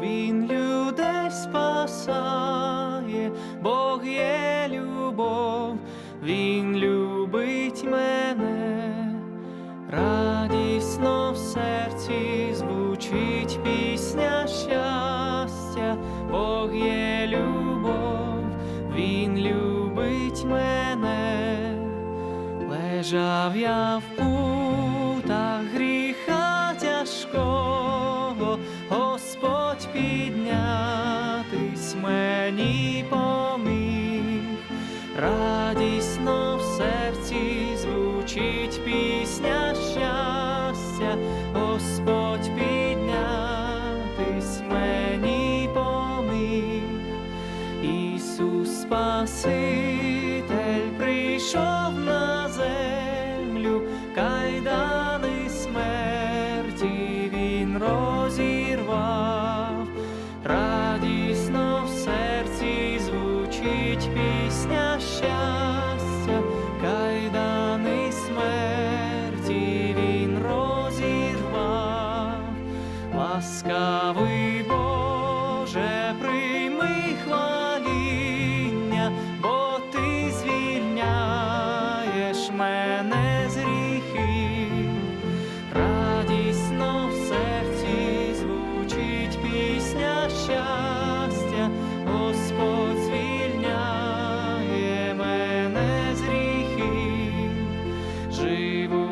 Він людей спасає, Бог є любов, Він любить мене, радісно в серці звучить пісня щастя, Бог є любов, Він любить мене, лежав я в путах піднятись мені поміг, радісно в серці звучить пісня щастя, Господь піднятись мені поміг, Ісус спаси. звучить пісня щастя, кайдани смерті він розірвав, ласкавий Бог. dzīvo.